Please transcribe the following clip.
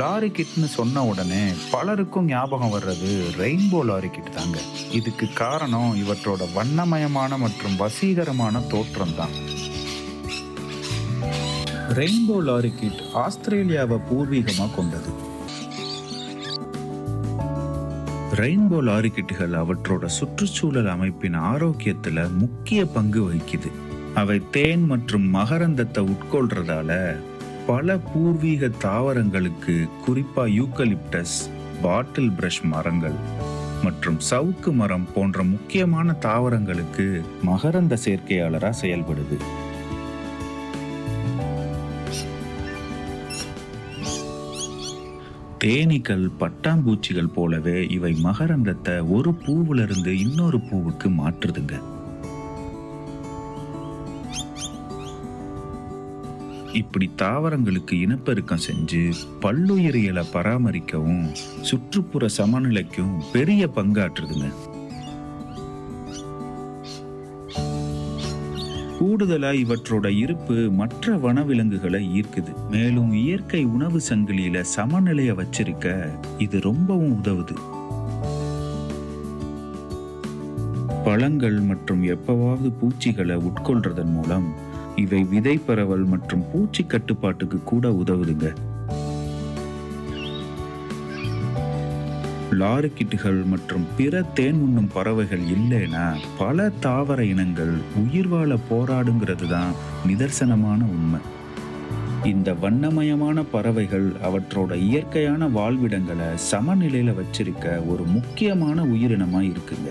Lorry கிட்னு சொன்ன உடனே பலருக்கும் ஞாபகம் வர்றது ரெயின்போ லாரி கிட் தாங்க. இதுக்கு காரணம் இவற்றோட வண்ணமயமான மற்றும் வசீகரமான தோற்றம் தான் ரெயின்போ லாரி கிட் ஆஸ்திரேலியாவை பூர்வீகமாக கொண்டது. ரெயின்போ லாரி கிட்டுகள் அவற்றோட சுற்றுச்சூழல் அமைப்பின் ஆரோக்கியத்துல முக்கிய பங்கு வகிக்குது. அவை தேன் மற்றும் மகரந்தத்தை உட்கொள்றதால பல பூர்வீக தாவரங்களுக்கு குறிப்பா யூக்கலிப்டஸ் பாட்டில் பிரஷ் மரங்கள் மற்றும் சவுக்கு மரம் போன்ற முக்கியமான தாவரங்களுக்கு மகரந்த சேர்க்கையாளராக செயல்படுது. தேனீக்கள் பட்டாம்பூச்சிகள் போலவே இவை மகரந்தத்தை ஒரு பூவிலிருந்து இன்னொரு பூவுக்கு மாற்றுதுங்க. இப்படி தாவரங்களுக்கு இனப்பெருக்கம் செஞ்சு பல்லுயிரியலை பராமரிக்கவும் சுற்றுப்புற சமநிலைக்கும் பெரிய பங்காற்றுதுங்க. கூடுதலா இவற்றோட இருப்பு மற்ற வனவிலங்குகளை ஈர்க்குது. மேலும் இயற்கை உணவு சங்கிலியில சமநிலைய வச்சிருக்க இது ரொம்பவும் உதவுது. பழங்கள் மற்றும் எப்பவாவது பூச்சிகளை உட்கொள்றதன் மூலம் இவை விதை பரவல் மற்றும் பூச்சி கட்டுப்பாட்டுக்கு கூட உதவுதுங்க. லாரிக்கிட்டுகள் மற்றும் பிற தேன் உண்ணும் பறவைகள் இல்லைன்னா பல தாவர இனங்கள் உயிர் வாழ போராடுங்கிறது தான் நிதர்சனமான உண்மை. இந்த வண்ணமயமான பறவைகள் அவற்றோட இயற்கையான வாழ்விடங்களை சமநிலையில வச்சிருக்க ஒரு முக்கியமான உயிரினமாக இருக்குங்க.